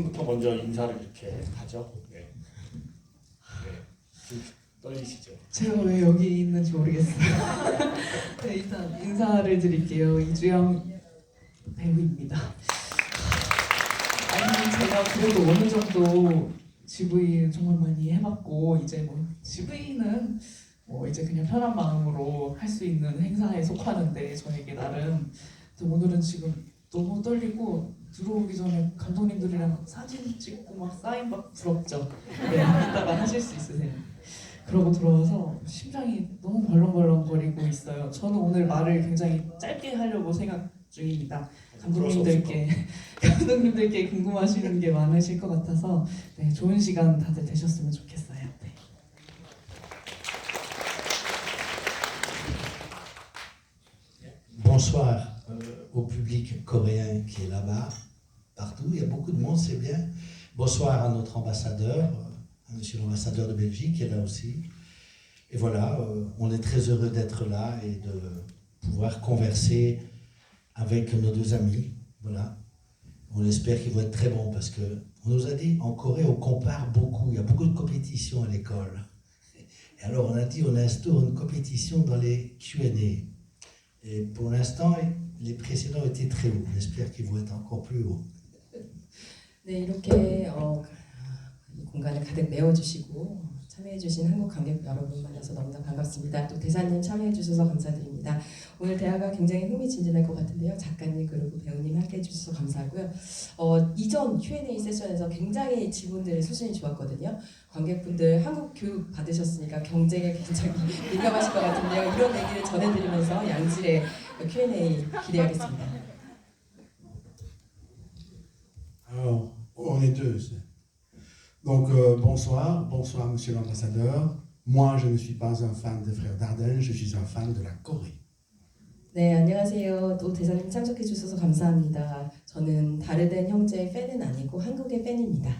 먼저 인사를 이렇게 하죠. 네. 네. 좀 떨리시죠? 제가 왜 여기 있는지 모르겠어요. 네, 일단 인사를 드릴게요. 이주영 배우입니다. 아니 제가 그래도 어느 정도 GV 정말 많이 해봤고 이제 뭐 GV는 뭐 이제 그냥 편한 마음으로 할 수 있는 행사에 속하는데 저에게 나름 또 오늘은 지금 너무 떨리고 들어오기 전에 감독님들이랑 사진 찍고 막 사인 받고 부럽죠. 네, 이따가 하실 수 있으세요. 그러고 들어와서 심장이 너무 벌렁벌렁거리고 있어요. 저는 오늘 말을 굉장히 짧게 하려고 생각 중입니다. 감독님들께 감독님들께 궁금하시는 게 많으실 것 같아서 네, 좋은 시간 다들 되셨으면 좋겠어요. 네. Bonsoir euh, au public coréen qui est là-bas, partout. Il y a beaucoup de monde, c'est bien. Bonsoir à notre ambassadeur, euh, à monsieur l'ambassadeur de Belgique qui est là aussi. Et voilà, euh, on est très heureux d'être là et de pouvoir converser avec nos deux amis. Voilà. On espère qu'ils vont être très bons parce que on nous a dit en Corée on compare beaucoup, il y a beaucoup de compétitions à l'école. Et alors on a dit on instaure une compétition dans les Q&A. Et pour l'instant, les précédents étaient très hauts. J'espère qu'ils vont être encore plus hauts. 네, 이렇게 어, 이 공간을 가득 메워주시고 참여해주신 한국 관객 여러분 만나서 너무나 반갑습니다. 또 대사님 참여해주셔서 감사드립니다. 오늘 대화가 굉장히 흥미진진할 것 같은데요. 작가님 그리고 배우님 함께해 주셔서 감사하고요. 어, 이전 Q&A 세션에서 굉장히 질문들의 수준이 좋았거든요. 관객분들 한국 교육 받으셨으니까 경쟁에 굉장히 민감하실 것 같은데요. 이런 얘기를 전해드리면서 양질의 Q&A 기대하겠습니다. Alors, on est deux. Donc, euh, bonsoir, bonsoir, monsieur l'ambassadeur. Moi, je ne suis pas un fan des frères Dardenne, je suis un fan de la Corée. 네, 안녕하세요. 또 대사님 참석해 주셔서 감사합니다. 저는 다르덴 형제의 팬은 아니고 한국의 팬입니다.